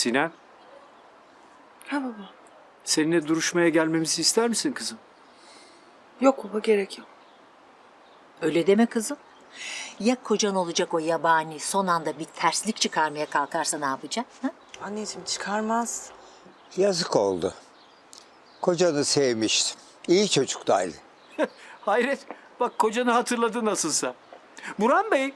Sinem, Ha baba. seninle duruşmaya gelmemizi ister misin kızım? Yok baba gerek yok. Öyle deme kızım. Ya kocan olacak o yabani son anda bir terslik çıkarmaya kalkarsa ne yapacaksın? Ha? Anneciğim çıkarmaz. Yazık oldu. Kocanı sevmiştim. İyi çocuktaydı. Hayret, bak kocanı hatırladı nasılsa. Burhan Bey,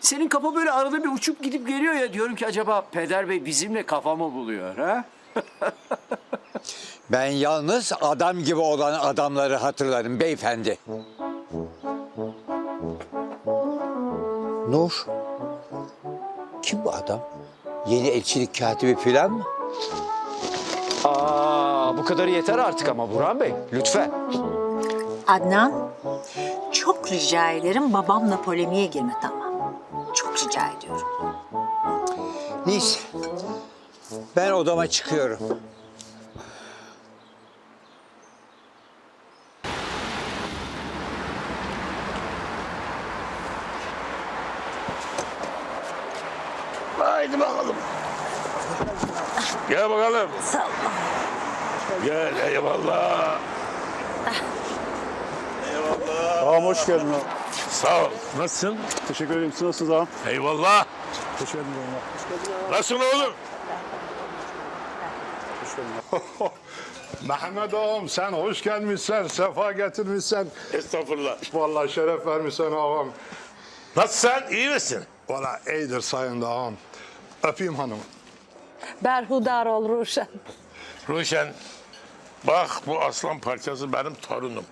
senin kafa böyle arada bir uçup gidip geliyor ya. Diyorum ki acaba Peder Bey bizimle kafa mı buluyor ha? Ben yalnız adam gibi olan adamları hatırlarım beyefendi. Nur. Kim bu adam? Yeni elçilik katibi falan mı? Aa, bu kadar yeter artık ama Burhan Bey. Lütfen. Adnan, çok rica ederim babamla polemiğe girme tamam. Çok rica ediyorum. Neyse. Ben odama çıkıyorum. Haydi bakalım. Gel bakalım. Sağ ol. Gel eyvallah. Ağam hoş geldin ağam. Sağ ol. Nasılsın? Teşekkür ederim. Siz nasılsınız ağam? Eyvallah. Teşekkür ederim ağam. Nasılsın oğlum? Mehmet ağam sen hoş gelmişsen, sefa getirmişsen. Estağfurullah. Vallahi şeref vermişsen ağam. Nasılsın? İyi misin? Valla iyidir sayın ağam. Öpeyim hanım. Berhudar ol Ruşen. Ruşen, bak bu aslan parçası benim torunum.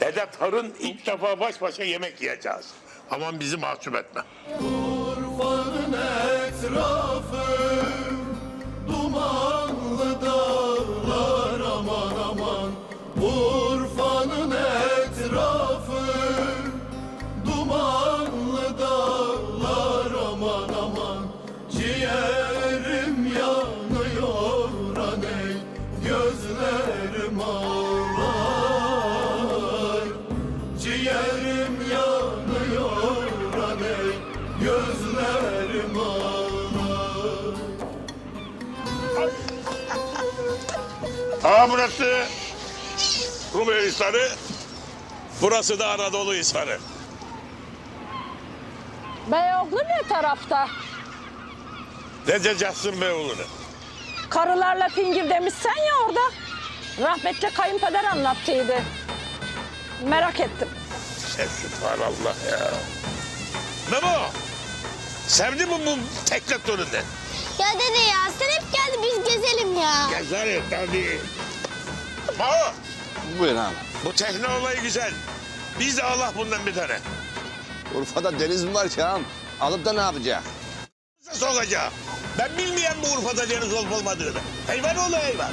Dede torun ilk defa baş başa yemek yiyeceğiz. Aman bizi mahcup etme. Urfa'nın etrafı Burası Rumeli Hisarı. Burası da Anadolu Hisarı. Beyoğlu ne tarafta? Ne diyeceksin be oğlunu? Karılarla fingir demişsen ya orada. Rahmetli kayınpeder anlattıydı. Merak ettim. Sen subhanallah ya. Memo, sevdi mi bu tekne turunu? Ya dede ya sen hep geldi biz gezelim ya. Gezerim tabii. Memo, Buyur abi. bu tekne olayı güzel. Biz de Allah bundan bir tane. Urfa'da deniz mi var ki ağam? Alıp da ne yapacak? Sokacağım. Ben bilmeyen bu Urfa'da deniz olup olmadığını. Hayvan oğlu hayvan.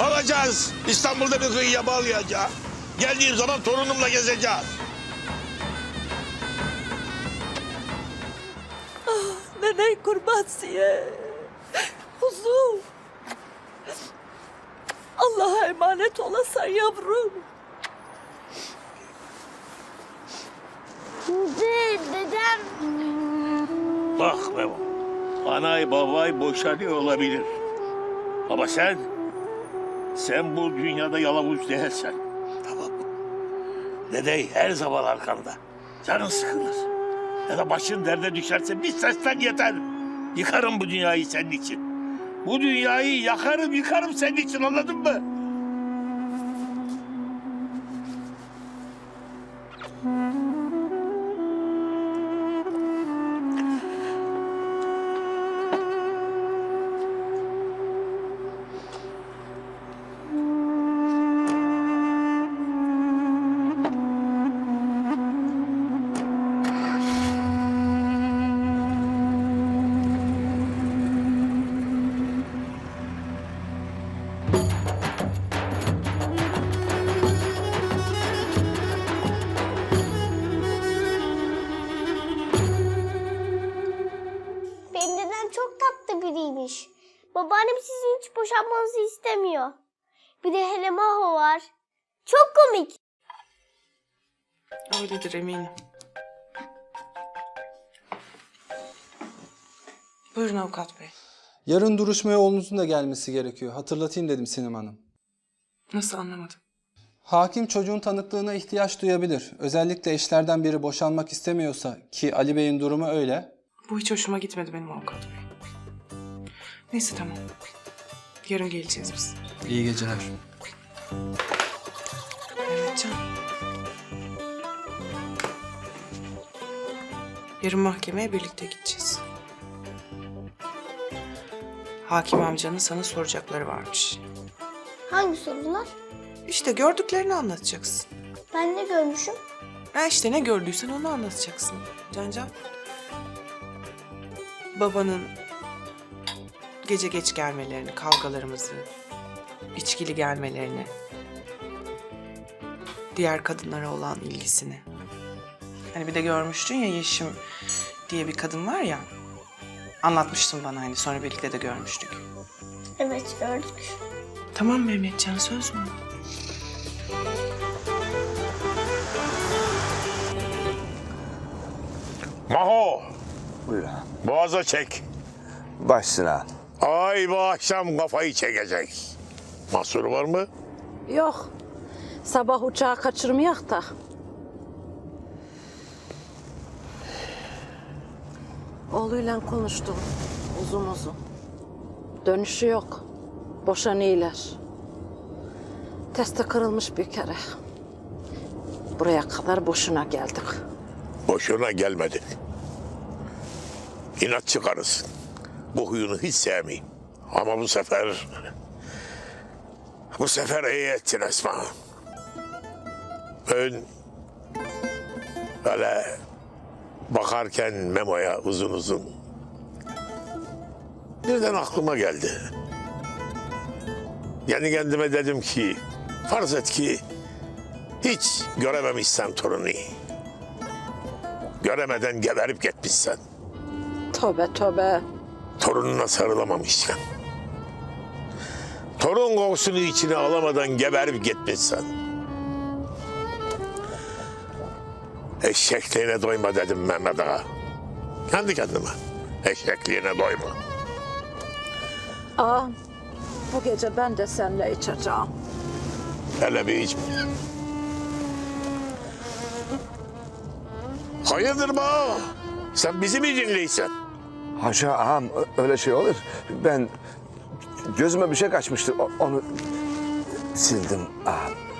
Alacağız. İstanbul'da bir kıyıya bağlayacağız. Geldiğim zaman torunumla gezeceğiz. Nene kurbasiye. Kuzum. Allah'a emanet olasan yavrum. De, dedem. Bak Memo. Anay babay boşanıyor olabilir. Ama sen, sen bu dünyada yalavuz değilsen. Tamam mı? Dede her zaman arkanda. Canın sıkılır. Ya da başın derde düşerse bir sesten yeter. Yıkarım bu dünyayı senin için. Bu dünyayı yakarım yıkarım senin için anladın mı? Çok tatlı biriymiş. Babaannem sizin hiç boşanmanızı istemiyor. Bir de hele Maho var. Çok komik. Öyledir eminim. Buyurun avukat bey. Yarın duruşmaya oğlunuzun da gelmesi gerekiyor. Hatırlatayım dedim Sinem Hanım. Nasıl anlamadım? Hakim çocuğun tanıklığına ihtiyaç duyabilir. Özellikle eşlerden biri boşanmak istemiyorsa ki Ali Bey'in durumu öyle. Bu hiç hoşuma gitmedi benim avukat bey. Neyse tamam. Yarın geleceğiz biz. İyi geceler. Mehmetcan. Yarın mahkemeye birlikte gideceğiz. Hakim amcanın sana soracakları varmış. Hangi sorular? İşte gördüklerini anlatacaksın. Ben ne görmüşüm? Ha işte ne gördüysen onu anlatacaksın. Cancan. Babanın gece geç gelmelerini, kavgalarımızı, içkili gelmelerini, diğer kadınlara olan ilgisini. Hani bir de görmüştün ya Yeşim diye bir kadın var ya. Anlatmıştın bana hani sonra birlikte de görmüştük. Evet gördük. Tamam Mehmetcan söz mü? Maho Buyur. boğaza çek. Başsına. Ay bu akşam kafayı çekecek. Mahsuru var mı? Yok. Sabah uçağı kaçırmayak da. Oğluyla konuştum uzun uzun. Dönüşü yok. Boşanıyorlar. Teste kırılmış bir kere. Buraya kadar boşuna geldik. Boşuna gelmedin. İnat çıkarırsın. Bu huyunu hiç sevmeyeyim. Ama bu sefer... Bu sefer iyi ettin Esma. Ben... Böyle bakarken Memo'ya uzun uzun... Birden aklıma geldi. Yani kendime dedim ki... Farz et ki... Hiç görememişsen torunu. Göremeden geberip gitmişsen. Tövbe tövbe. Torununa sarılamamışken. Torun kokusunu içine alamadan geberip gitmişsen. Eşekliğine doyma dedim Mehmet Ağa. Kendi kendime. Eşekliğine doyma. Aa, bu gece ben de seninle içeceğim. Hele bir iç. Hayırdır be ağa? Sen bizi mi dinleysen? Haşa ağam öyle şey olur. Ben gözüme bir şey kaçmıştı. Onu sildim ağam.